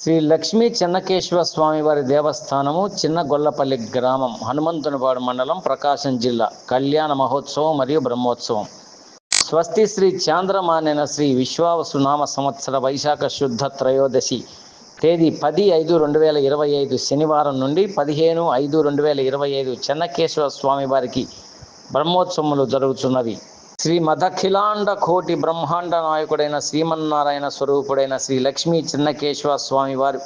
శ్రీ లక్ష్మీ చెన్నకేశ్వర స్వామి వారి దేవస్థానము చిన్న గొల్లపల్లి గ్రామం హనుమంతునిపాడు మండలం ప్రకాశం జిల్లా. కళ్యాణ మహోత్సవం మరియు బ్రహ్మోత్సవం. స్వస్తి శ్రీ చాంద్రమానేన శ్రీ విశ్వావసునామ సంవత్సర వైశాఖ శుద్ధ త్రయోదశి తేదీ పది ఐదు రెండు వేల ఇరవై ఐదు శనివారం నుండి పదిహేను ఐదు రెండు వేల ఇరవై ఐదు చెన్నకేశ్వర స్వామి వారికి బ్రహ్మోత్సవములు జరుగుతున్నవి. శ్రీ మదఖిలాండ కోటి బ్రహ్మాండ నాయకుడైన శ్రీమన్నారాయణ స్వరూపుడైన శ్రీ లక్ష్మీ చిన్నకేశవ స్వామి వారు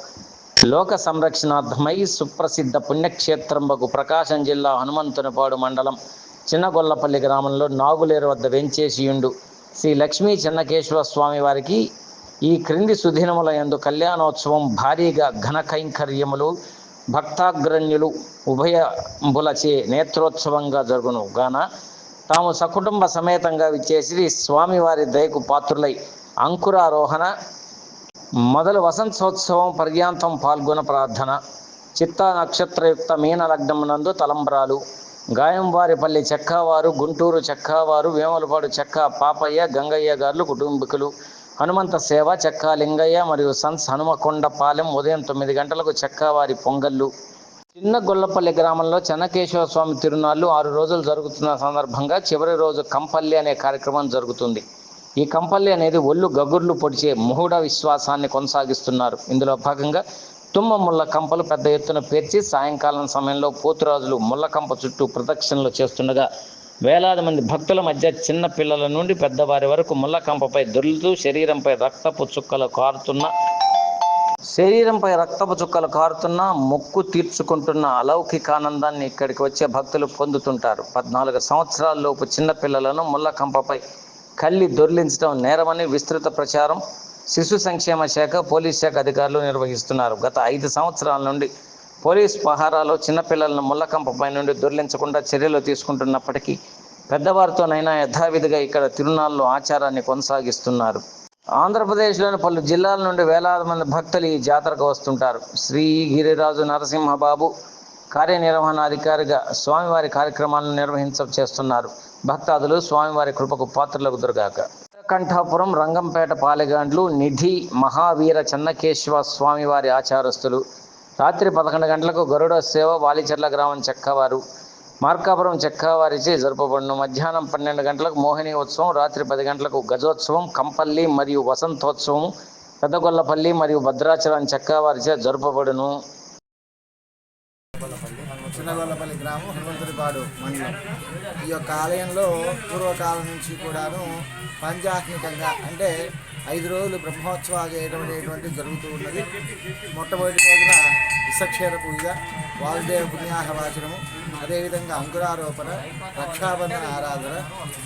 లోక సంరక్షణార్థమై సుప్రసిద్ధ పుణ్యక్షేత్రంబకు ప్రకాశం జిల్లా హనుమంతునిపాడు మండలం చిన్నగొల్లపల్లి గ్రామంలో నాగులేరు వద్ద వెంచేసియుండు. శ్రీ లక్ష్మీ చెన్నకేశ్వర స్వామి వారికి ఈ క్రింది సుదినముల యందు కళ్యాణోత్సవం భారీగా ఘన కైంకర్యములు భక్తాగ్రణ్యులు ఉభయబులచే నేత్రోత్సవంగా జరుగును. గాన తాము సకుటుంబ సమేతంగా విచ్చేసి స్వామివారి దయకు పాత్రులై అంకురారోహణ మొదలు వసంతోత్సవం పర్యాంతం పాల్గొన ప్రార్థన. చిత్తా నక్షత్రయుక్త మీన లగ్నమునందు తలంబ్రాలు. గాయంవారిపల్లి చెక్కావారు గుంటూరు చెక్కావారు వేములపాడు చెక్క పాపయ్య గంగయ్య గారులు కుటుంబీకులు. హనుమంత సేవ చెక్క లింగయ్య మరియు సన్స్ హనుమకొండపాలెం ఉదయం తొమ్మిది గంటలకు చెక్కావారి పొంగళ్ళు చిన్న గొల్లపల్లి గ్రామంలో చెన్నకేశవ స్వామి తిరునాళ్ళు ఆరు రోజులు జరుగుతున్న సందర్భంగా చివరి రోజు కంపల్లి అనే కార్యక్రమం జరుగుతుంది. ఈ కంపల్లి అనేది ఒళ్ళు గగుర్లు పొడిచే ముహుడ విశ్వాసాన్ని కొనసాగిస్తున్నారు. ఇందులో భాగంగా తుమ్మ ముళ్ళ కంపలు పెద్ద ఎత్తున పేర్చి సాయంకాలం సమయంలో పోతురాజులు ముళ్ళ కంప చుట్టూ ప్రదక్షిణలు చేస్తుండగా వేలాది మంది భక్తుల మధ్య చిన్న పిల్లల నుండి పెద్దవారి వరకు ముళ్ళ కంపపై దొర్లుతూ శరీరంపై రక్తపు చుక్కలు కారుతున్న శరీరంపై రక్తపు చుక్కలు కారుతున్న మొక్కు తీర్చుకుంటున్న అలౌకికానందాన్ని ఇక్కడికి వచ్చే భక్తులు పొందుతుంటారు. పద్నాలుగు సంవత్సరాలలోపు చిన్నపిల్లలను ముల్లకంపపై కళ్ళి దొర్లించడం నేరమని విస్తృత ప్రచారం శిశు సంక్షేమ శాఖ పోలీస్ శాఖ అధికారులు నిర్వహిస్తున్నారు. గత ఐదు సంవత్సరాల నుండి పోలీస్ పహారాలో చిన్నపిల్లలను ముళ్ళకంపపై నుండి దొర్లించకుండా చర్యలు తీసుకుంటున్నప్పటికీ పెద్దవారితోనైనా యథావిధిగా ఇక్కడ తిరునాళ్ళు ఆచారాన్ని కొనసాగిస్తున్నారు. ఆంధ్రప్రదేశ్లోని పలు జిల్లాల నుండి వేలాది మంది భక్తులు ఈ జాతరకు వస్తుంటారు. శ్రీ గిరిరాజు నరసింహబాబు కార్యనిర్వహణాధికారిగా స్వామివారి కార్యక్రమాలను నిర్వహించ చేస్తున్నారు. భక్తాదులు స్వామివారి కృపకు పాత్రలకు దొరగాక. కంఠాపురం రంగంపేట పాలెగాండ్లు నిధి మహావీర చెన్నకేశ్వ స్వామివారి ఆచారస్తులు. రాత్రి పదకొండు గంటలకు గరుడ సేవ వాలిచెర్ల గ్రామం చెక్కవారు. మార్కాపురం చెక్కవారిచే జరుపబడును. మధ్యాహ్నం పన్నెండు గంటలకు మోహిని ఉత్సవం రాత్రి పది గంటలకు గజోత్సవం కంపల్లి మరియు వసంతోత్సవం పెద్దగొల్లపల్లి మరియు భద్రాచలం చెక్కవారిచే జరపబడును. చిన్నగొల్లపల్లి గ్రామం హనుమంతుడిపాడు మండలం. ఈ యొక్క ఆలయంలో పూర్వకాలం నుంచి కూడాను పంచాత్మికంగా అంటే ఐదు రోజులు బ్రహ్మోత్సవాలు చేయడం అనేటువంటిది జరుగుతూ ఉన్నది. మొట్టమొదటి రోజున విసక్షేర పూజ వాసుదేవ పుణ్యాహవాచనము అదేవిధంగా అంకురారోపణ రక్షాబంధన ఆరాధన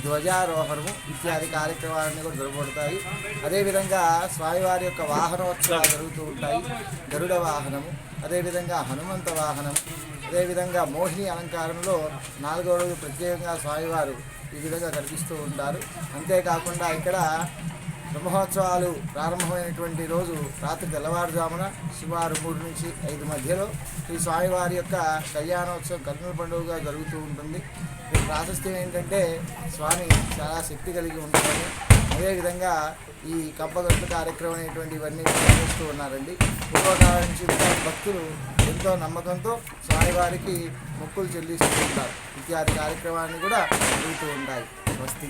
ధ్వజారోహణము ఇత్యాది కార్యక్రమాలన్నీ కూడా జరగబడతాయి అదేవిధంగా స్వామివారి యొక్క వాహనోత్సవాలు జరుగుతూ ఉంటాయి. గరుడ వాహనము అదేవిధంగా హనుమంత వాహనం అదేవిధంగా మోహిని అలంకారంలో నాలుగో రోజు ప్రత్యేకంగా స్వామివారు ఈ విధంగా కనిపిస్తూ ఉంటారు. అంతేకాకుండా ఇక్కడ బ్రహ్మోత్సవాలు ప్రారంభమైనటువంటి రోజు రాత్రి తెల్లవారుజామున సుమారు మూడు నుంచి ఐదు మధ్యలో ఈ స్వామివారి యొక్క కళ్యాణోత్సవం కర్నూలు పండుగగా జరుగుతూ ఉంటుంది. ఈ ప్రాశస్త్యం ఏంటంటే స్వామి చాలా శక్తి కలిగి ఉంటారని అదేవిధంగా ఈ కంపగట్టు కార్యక్రమం అనేటువంటి ఇవన్నీ చేస్తూ ఉన్నారండి. పూర్వకాలం నుంచి భక్తులు ఎంతో నమ్మకంతో స్వామివారికి మొక్కులు చెల్లిస్తూ ఉంటారు. ఇత్యాది కార్యక్రమాన్ని కూడా జరుగుతూ ఉంటాయి. స్వస్తి.